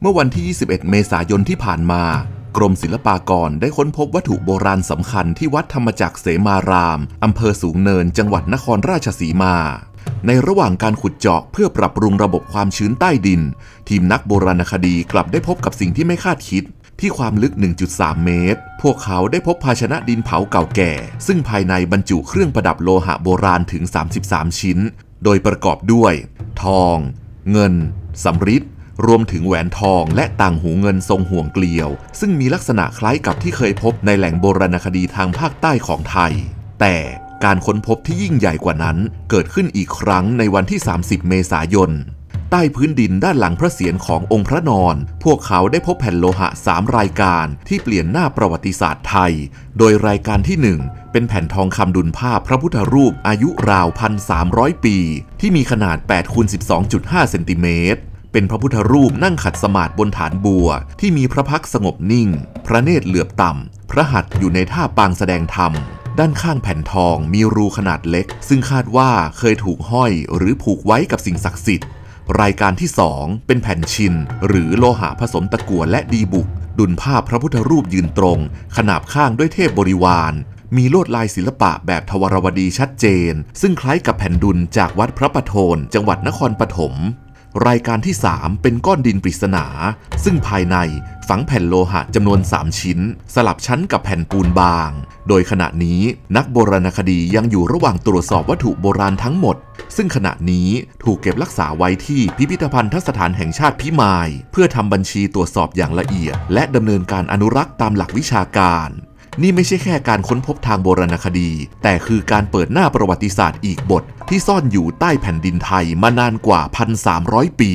เมื่อวันที่ 21 เมษายนที่ผ่านมา กรมศิลปากรได้ค้นพบวัตถุโบราณสำคัญที่วัดธรรมจักรเสมาราม อำเภอสูงเนิน จังหวัดนครราชสีมา ในระหว่างการขุดเจาะเพื่อปรับปรุงระบบความชื้นใต้ดิน ทีมนักโบราณคดีกลับได้พบกับสิ่งที่ไม่คาดคิด ที่ความลึก 1.3 เมตร พวกเขาได้พบภาชนะดินเผาเก่าแก่ ซึ่งภายในบรรจุเครื่องประดับโลหะโบราณถึง 33 ชิ้น โดยประกอบด้วย ทอง เงินสำริด รวมถึงแหวนทองและต่างหูเงินทรงห่วงเกลียว ซึ่งมีลักษณะคล้ายกับที่เคยพบในแหล่งโบราณคดีทางภาคใต้ของไทย แต่การค้นพบที่ยิ่งใหญ่กว่านั้น เกิดขึ้นอีกครั้งในวันที่ 30 เมษายน ใต้พื้นดินด้านหลังพระเศียรขององค์พระนอน พวกเขาได้พบแผ่นโลหะ 3 รายการที่เปลี่ยนหน้าประวัติศาสตร์ไทย โดยรายการที่ 1 เป็นแผ่นทองคำดุลภาพพระพุทธรูปอายุราว 1,300 ปี ที่มีขนาด8คูณ12.5 เซนติเมตร เป็นพระพุทธรูปนั่งขัดสมาธิบนฐานบัว ที่มีพระพักสงบนิ่ง พระเนตรเหลือบต่ำ พระหัตถ์อยู่ในท่าปางแสดงธรรม ด้านข้างแผ่นทองมีรูขนาดเล็ก ซึ่งคาดว่าเคยถูกห้อยหรือผูกไว้กับสิ่งศักดิ์สิทธิ์ รายการที่2เป็นแผ่นชิน หรือโลหะผสมตะกั่วและดีบุก ดุลภาพพระพุทธรูปยืนตรง ขนาบข้างด้วยเทพบริวารมีลวดลายศิลปะแบบทวารวดีชัดเจน ซึ่งคล้ายกับแผ่นดุลจากวัดพระปะโทนจังหวัดนครปฐม รายการที่ 3 เป็นก้อนดินปริศนา ซึ่งภายในฝังแผ่นโลหะจำนวน 3 ชิ้น สลับชั้นกับแผ่นปูนบาง โดยขณะนี้นักโบราณคดียังอยู่ระหว่างตรวจสอบวัตถุโบราณทั้งหมด ซึ่งขณะนี้ถูกเก็บรักษาไว้ที่พิพิธภัณฑสถานแห่งชาติพิมาย เพื่อทำบัญชีตรวจสอบอย่างละเอียด และดำเนินการอนุรักษ์ตามหลักวิชาการ นี่ไม่ใช่แค่การค้นพบทางโบราณคดี แต่คือการเปิดหน้าประวัติศาสตร์อีกบท ที่ซ่อนอยู่ใต้แผ่นดินไทยมานานกว่า 1,300 ปี